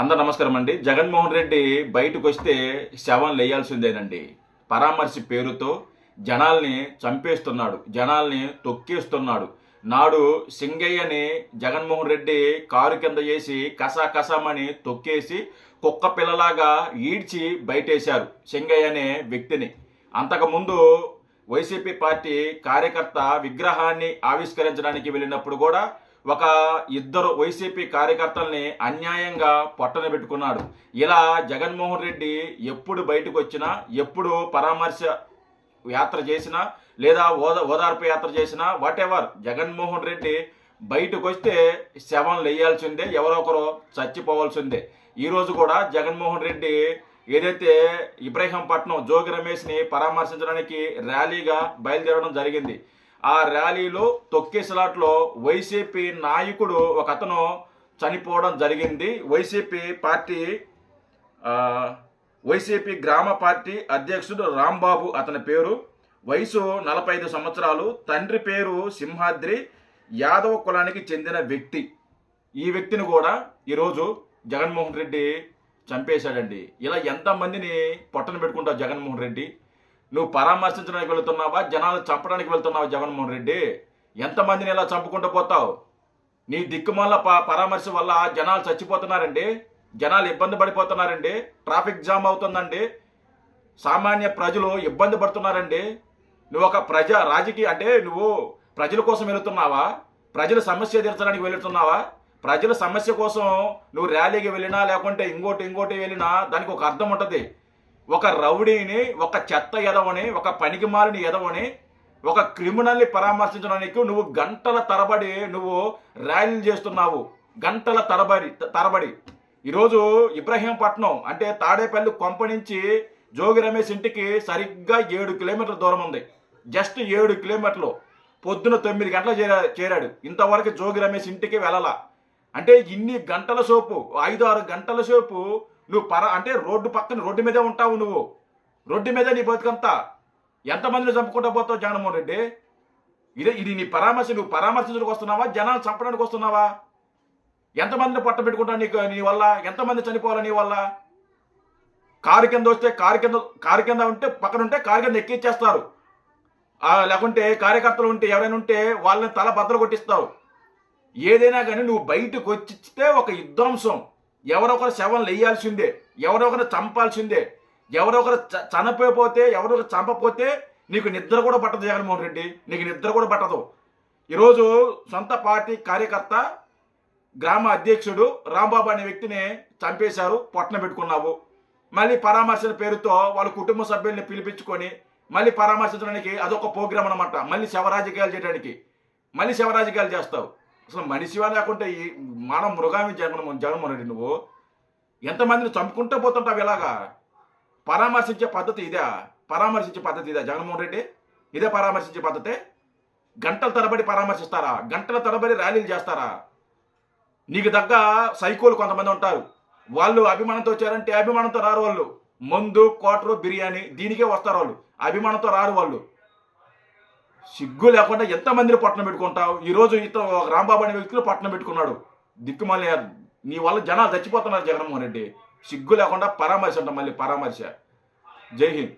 అందరు నమస్కారం అండి. జగన్మోహన్ రెడ్డి బయటకు వస్తే శవం లేయాల్సిందేనండి. పరామర్శ పేరుతో జనాల్ని చంపేస్తున్నాడు జనాల్ని తొక్కేస్తున్నాడు. నాడు సింగయ్యని జగన్మోహన్ రెడ్డి కారు కింద వేసి కసా కసామని తొక్కేసి కుక్క పిల్లలాగా ఈడ్చి బయటేశారు సింగయ్య అనే వ్యక్తిని. అంతకుముందు వైసీపీ పార్టీ కార్యకర్త విగ్రహాన్ని ఆవిష్కరించడానికి వెళ్ళినప్పుడు కూడా ఒక ఇద్దరు వైసీపీ కార్యకర్తల్ని అన్యాయంగా పొట్టన పెట్టుకున్నాడు. ఇలా జగన్మోహన్ రెడ్డి ఎప్పుడు బయటకు వచ్చినా ఎప్పుడు పరామర్శ యాత్ర చేసినా లేదా ఓద ఓదార్పు యాత్ర చేసినా వాట్ ఎవర్ జగన్మోహన్ రెడ్డి బయటకు వస్తే శవం లేయాల్సిందే ఎవరొకరు చచ్చిపోవాల్సిందే. ఈరోజు కూడా జగన్మోహన్ రెడ్డి ఏదైతే ఇబ్రహీంపట్నం జోగి రమేష్ని పరామర్శించడానికి ర్యాలీగా బయలుదేరడం జరిగింది ఆ ర్యాలీలో తొక్కేసలాట్లో వైసీపీ నాయకుడు ఒక అతను చనిపోవడం జరిగింది. వైసీపీ పార్టీ వైసీపీ గ్రామ పార్టీ అధ్యక్షుడు రాంబాబు అతని పేరు. వయసు నలభై ఐదు సంవత్సరాలు. తండ్రి పేరు సింహాద్రి. యాదవ కులానికి చెందిన వ్యక్తి. ఈ వ్యక్తిని కూడా ఈరోజు జగన్మోహన్ రెడ్డి చంపేశాడండి. ఇలా ఎంతమందిని పొట్టన పెట్టుకుంటారు జగన్మోహన్ రెడ్డి? నువ్వు పరామర్శించడానికి వెళుతున్నావా? జనాలు చంపడానికి వెళ్తున్నావా జగన్మోహన్ రెడ్డి? ఎంతమందిని ఇలా చంపుకుంటూ పోతావు? నీ దిక్కుమాల ప పరామర్శ వల్ల జనాలు చచ్చిపోతున్నారండి. జనాలు ఇబ్బంది పడిపోతున్నారండి. ట్రాఫిక్ జామ్ అవుతుందండి. సామాన్య ప్రజలు ఇబ్బంది పడుతున్నారండి. నువ్వు ఒక ప్రజా రాజకీయ అంటే నువ్వు ప్రజల కోసం వెళుతున్నావా? ప్రజల సమస్య తీర్చడానికి వెళుతున్నావా? ప్రజల సమస్య కోసం నువ్వు ర్యాలీకి వెళ్ళినా లేకుంటే ఇంకోటి ఇంకోటి వెళ్ళినా దానికి ఒక అర్థం ఉంటుంది. ఒక రౌడీని ఒక చెత్త ఎదవని ఒక పనికిమాలిన ఎదవని ఒక క్రిమినల్ని పరామర్శించడానికి నువ్వు గంటల తరబడి నువ్వు ర్యాలీలు చేస్తున్నావు. గంటల తరబడి తరబడి. ఈరోజు ఇబ్రహీంపట్నం అంటే తాడేపల్లి కొంప నుంచి జోగి రమేష్ ఇంటికి సరిగ్గా ఏడు కిలోమీటర్ల దూరం ఉంది. జస్ట్ ఏడు కిలోమీటర్లు. పొద్దున తొమ్మిది గంటల చేరా చేరాడు. ఇంతవరకు జోగి రమేష్ ఇంటికి వెళ్ళాల. అంటే ఇన్ని గంటల సోపు ఐదు ఆరు గంటల సోపు నువ్వు పర అంటే రోడ్డు పక్కన రోడ్డు మీదే ఉంటావు నువ్వు. రోడ్డు మీదే నీ బతుకంతా. ఎంతమందిని చంపుకుంటా పోతావు జగన్మోహన్ రెడ్డి? ఇదే ఇది నీ పరామర్శ నువ్వు పరామర్శించడానికి వస్తున్నావా? జనాలు చంపడానికి వస్తున్నావా? ఎంతమందిని పట్ట పెట్టుకుంటా నీకు నీ వల్ల? ఎంతమంది చనిపోవాలి నీ వల్ల? కారు కింద వస్తే కారు కింద కారు కింద ఉంటే పక్కన ఉంటే కారు కింద ఎక్కిచ్చేస్తారు. లేకుంటే కార్యకర్తలు ఉంటే ఎవరైనా ఉంటే వాళ్ళని తల బద్దలు కొట్టిస్తావు. ఏదైనా కానీ నువ్వు బయటకు వచ్చిస్తే ఒక యుద్ధాంశం ఎవరొకరు శవం లేయాల్సిందే ఎవరొకరు చంపాల్సిందే ఎవరొకరు చ- చనిపోతే ఎవరొకరు చంపపోతే నీకు నిద్ర కూడా పట్టదు జగన్మోహన్ రెడ్డి. నీకు నిద్ర కూడా పట్టదు. ఈరోజు సొంత పార్టీ కార్యకర్త గ్రామ అధ్యక్షుడు రాంబాబు అనే వ్యక్తిని చంపేశారు పొట్టన పెట్టుకున్నావు. మళ్ళీ పరామర్శల పేరుతో వాళ్ళ కుటుంబ సభ్యుల్ని పిలిపించుకొని మళ్ళీ పరామర్శించడానికి అదొక ప్రోగ్రామ్ అనమాట మళ్ళీ శవరాజకీయాలు చేయడానికి. మళ్ళీ శవరాజకీయాలు చేస్తావు. అసలు మనిషివా లేకుంటే ఈ మన మృగామి జగన్ జగన్మోహన్ రెడ్డి నువ్వు ఎంతమందిని చంపుకుంటూ పోతుంటావు ఇలాగా? పరామర్శించే పద్ధతి ఇదే. పరామర్శించే పద్ధతి ఇదే. జగన్మోహన్ రెడ్డి ఇదే పరామర్శించే పద్ధతే? గంటల తరబడి పరామర్శిస్తారా? గంటల తరబడి ర్యాలీలు చేస్తారా? నీకు దగ్గ సైకోలు కొంతమంది ఉంటారు. వాళ్ళు అభిమానంతో వచ్చారంటే అభిమానంతో రారు వాళ్ళు. మందు క్వార్టరు బిర్యానీ దీనికే వస్తారు వాళ్ళు. అభిమానంతో రారు వాళ్ళు. సిగ్గు లేకుండా ఎంతమందిని పట్టణం పెట్టుకుంటావు? ఈరోజు ఇతను ఒక రాంబాబు అనే వ్యక్తులు పట్టణం పెట్టుకున్నాడు. దిక్కుమాలి నీ వల్ల జనాలు చచ్చిపోతున్నారు జగన్మోహన్ రెడ్డి. సిగ్గు లేకుండా పరామర్శ అంట మళ్ళీ పరామర్శ. జై హింద్.